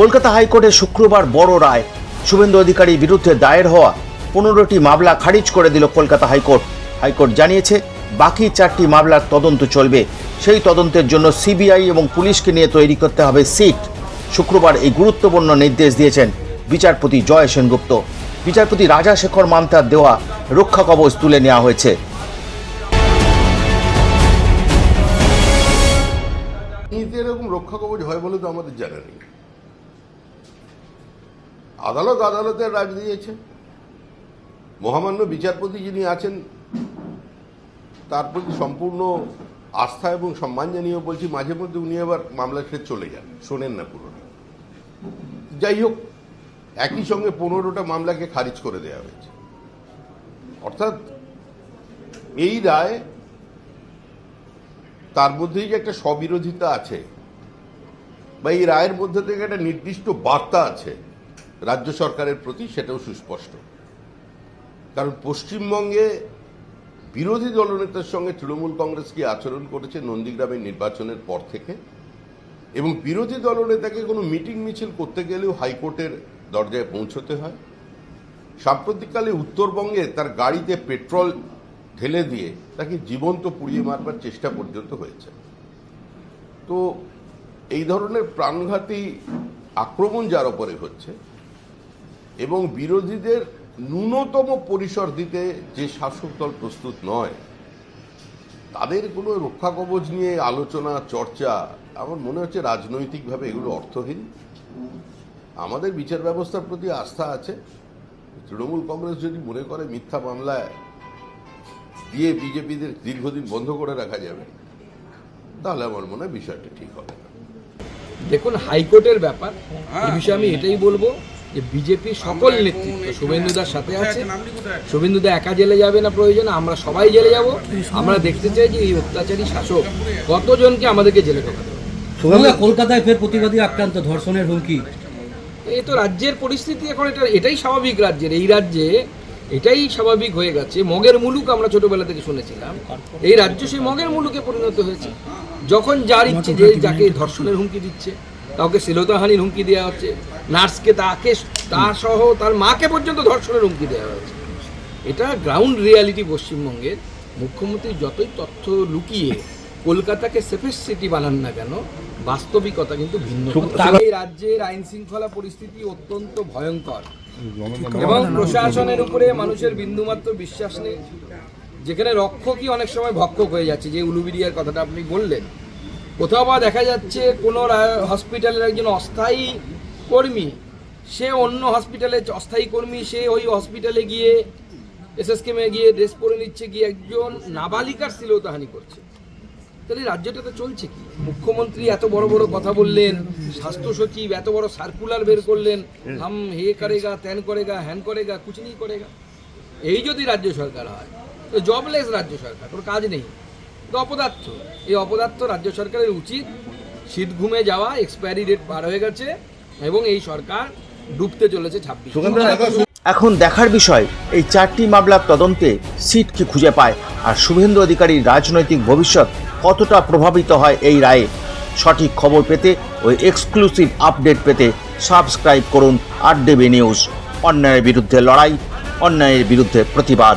কলকাতা হাইকোর্টে শুক্রবার বড় রায়। শুভেন্দু অধিকারীর বিরুদ্ধে দায়ের হওয়া পনেরোটি মামলা খারিজ করে দিল কলকাতা হাইকোর্ট। হাইকোর্ট জানিয়েছে, বাকি চারটি মামলার তদন্ত চলবে। সেই তদন্তের জন্য সিবিআই এবং পুলিশকে নিয়ে তৈরি করতে হবে সিট। শুক্রবার এই গুরুত্বপূর্ণ নির্দেশ দিয়েছেন বিচারপতি জয় সেনগুপ্ত। বিচারপতি রাজা শেখর মান্তার দেওয়া রক্ষা কবচ তুলে নেওয়া হয়েছে। এরকম রক্ষা কবচ হয় বলে তো আমাদের জানা নেই। আদালত আদালতের রাজ দিয়েছে মহামান্য বিচারপতি যিনি আছেন, তার প্রতি সম্পূর্ণ আস্থা এবং সম্মান জানিয়ে বলছি, মাঝে মধ্যে উনি আবার মামলা ছেড়ে চলে যান। শোনেন না পুরোটা। যাই হোক, একই সঙ্গে পনেরোটা মামলাকে খারিজ করে দেওয়া হয়েছে। অর্থাৎ এই রায়, তার মধ্যেই যে একটা স্ববিরোধিতা আছে, বা এই রায়ের মধ্যে থেকে একটা নির্দিষ্ট বার্তা আছে রাজ্য সরকারের প্রতি সেটাও সুস্পষ্ট। কারণ পশ্চিমবঙ্গে বিরোধী দলনেতার সঙ্গে তৃণমূল কংগ্রেস কি আচরণ করেছে নন্দীগ্রামের নির্বাচনের পর থেকে? এবং বিরোধী দলনেতাকে কোনো মিটিং মিছিল করতে গেলেও হাইকোর্টের দরজায় পৌঁছতে হয়? সাম্প্রতিককালে উত্তরবঙ্গে তার গাড়িতে পেট্রোল ঢেলে দিয়ে তাকে জীবন্ত পুড়িয়ে মারবার চেষ্টা পর্যন্ত হয়েছে। তো এই ধরনের প্রাণঘাতী আক্রমণ যার ওপরে হচ্ছে এবং বিরোধীদের ন্যূনতম পরিসর দিতে যে শাসক দল প্রস্তুত নয় তাদের কোনো রক্ষা কবচ নিয়ে আলোচনা চর্চা আমার মনে হচ্ছে রাজনৈতিকভাবে এগুলো অর্থহীন। আমাদের বিচার ব্যবস্থার প্রতি আস্থা আছে। তৃণমূল কংগ্রেস যদি মনে করে মিথ্যা মামলায় দিয়ে বিজেপিদের দীর্ঘদিন বন্ধ করে রাখা যাবে তাহলে আমার মনে হয় বিষয়টা ঠিক হবে না। দেখুন হাইকোর্টের ব্যাপার। এই বিষয়ে আমি এটাই বলব যে বিজেপি সকল নেতৃত্ব শুভেন্দুদার সাথে আছে। শুভেন্দুদা একা জেলে যাবে না প্রয়োজন আমরা সবাই জেলে যাব। আমরা দেখতে চাই যে এই অত্যাচারী শাসক কতজনকে আমাদেরকে জেলে ঢোকাতে কলকাতায় ফের প্রতিবাদী আক্রান্ত ধর্ষণের হুমকি। এই তো রাজ্যের পরিস্থিতি এখন এটা এটাই স্বাভাবিক রাজ্যের এই রাজ্যে এটাই স্বাভাবিক হয়ে গেছে। মগের মুলুক আমরা ছোটবেলা থেকে শুনেছিলাম। এই রাজ্য সেই মগের মুলুকে পরিণত হয়েছে। যখন যার ইচ্ছে যে যাকে ধর্ষণের হুমকি দিচ্ছে। কাউকে শ্লীলতাহানির হুমকি দেওয়া হচ্ছে নার্সকে তাকে তার সহ তার মাকে পর্যন্ত ধর্ষণের হুমকি দেওয়া হচ্ছে এটা গ্রাউন্ড রিয়ালিটি পশ্চিমবঙ্গের। মুখ্যমন্ত্রী যতই তথ্য লুকিয়ে কলকাতাকে সেফেস্ট সিটি বানান না কেন বাস্তবিকতা কিন্তু ভিন্ন। এই রাজ্যের আইন শৃঙ্খলা পরিস্থিতি অত্যন্ত ভয়ঙ্কর। এবং প্রশাসনের উপরে মানুষের বিন্দুমাত্র বিশ্বাস নেই। যেখানে রক্ষকই অনেক সময় ভক্ষক হয়ে যাচ্ছে যে উলুবিরিয়ার কথাটা আপনি বললেন। কোথাও বা দেখা যাচ্ছে কোনো হসপিটালের একজন অস্থায়ী কর্মী, সে অন্য হসপিটালে অস্থায়ী কর্মী, সে ওই হসপিটালে গিয়ে এসএসকেমে গিয়ে ড্রেস পরে নিচ্ছে, গিয়ে একজন নাবালিকার শ্লীলতাহানি করছে। তাহলে রাজ্যটাতে চলছে কি? মুখ্যমন্ত্রী এত বড় বড় কথা বললেন, স্বাস্থ্য সচিব এত বড় সার্কুলার বের করলেন, হাম হে করেগা ত্যান করেগা হ্যান করেগা, কুছ নেই করেগা। এই যদি রাজ্য সরকার হয়, তো জবলেস রাজ্য সরকার কোনো কাজ নেই। তো অপদার্থ। এই অপদার্থ রাজ্য সরকারের উচিত শীত ঘুমে যাওয়া এক্সপায়ারি ডেট পার হয়ে গেছে এবং এই সরকার ডুবতে চলেছে ছাব্বিশ। এখন দেখার বিষয় এই চারটি মামলার তদন্তে সিট কি খুঁজে পায়? আর শুভেন্দু অধিকারীর রাজনৈতিক ভবিষ্যৎ কতটা প্রভাবিত হয় এই রায়ে? সঠিক খবর পেতে ওই এক্সক্লুসিভ আপডেট পেতে সাবস্ক্রাইব করুন আর দেবে নিউজ। অন্যায়ের বিরুদ্ধে লড়াই অন্যায়ের বিরুদ্ধে প্রতিবাদ।